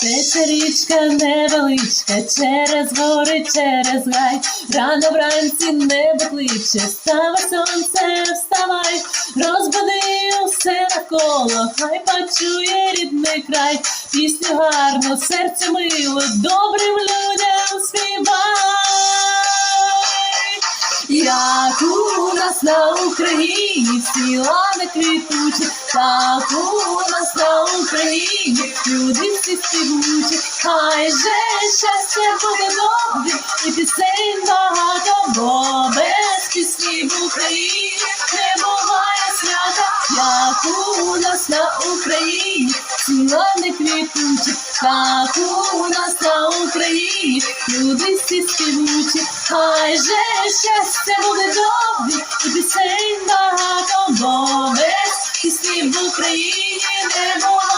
Тече річка невеличка, через гори, через гай. Рано вранці небо кличе, вставай сонце, вставай, розбуди усе навколо, хай почує рідний край, пісню гарно, серце мило, добрим нас на Україні всі лани квітучі, так у нас на Україні люди всі співучі, хай же щастя буде добре, і пісень багато, бо без пісні в Україні не буває свята, як у нас на Україні лани квітучі, так у нас на Україні люди всі співучі, хай же щастя буде добре, і пісень багато, бо без пісні в Україні не буває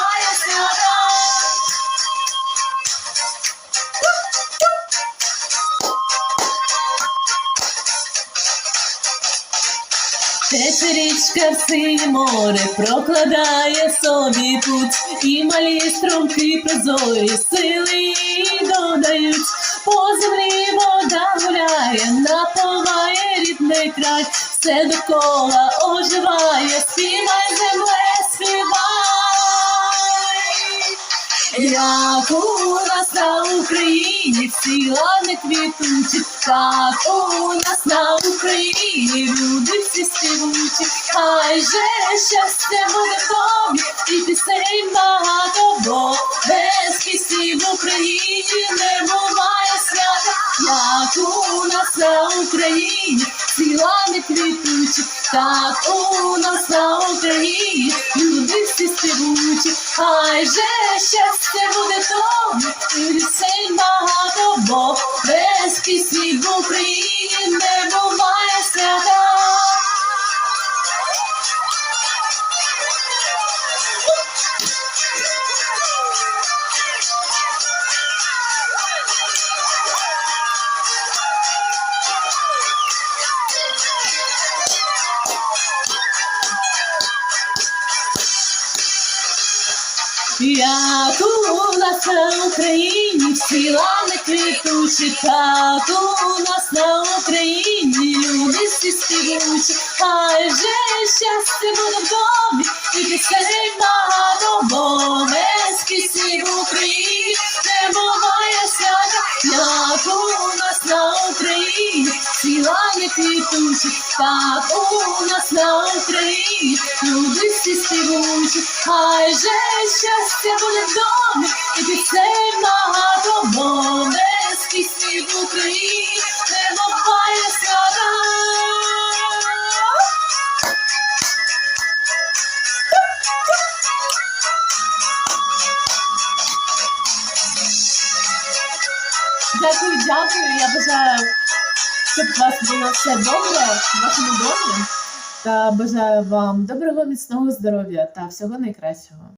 Тече річка в синє море, прокладає собі путь, і малі струмки прозорі сили додають. По землі вода гуляє, напуває рідний край, все довкола оживає, співай земле, співай. Як у нас на Україні всі лани квітучі, так у нас на Україні співучі, хай же щастя буде тобі, і пісень багато, бо без пісні в Україні не буває свята, як у нас на Україні всі лани квітучі, так у нас на Україні люди всі співучі, хай же щастя буде тобі, і пісень багато, бо без пісні в Україні не Як у нас на Україні всі лани квітучі, так у нас на Україні люди всі співучі, хай же щастя буде в домі, і пісень багато, бо пісні в Україні. Не буває свята, як у нас на Україні всі лани квітучі, так у нас на Україні люди всі співучі, хай же щастя буде в домі, і пісень багато, бо без пісні в Україні не буває свята. Дякую, дякую. Я бажаю, щоб у вас було все добре в вашому домі. Та бажаю вам доброго, міцного здоров'я та всього найкращого.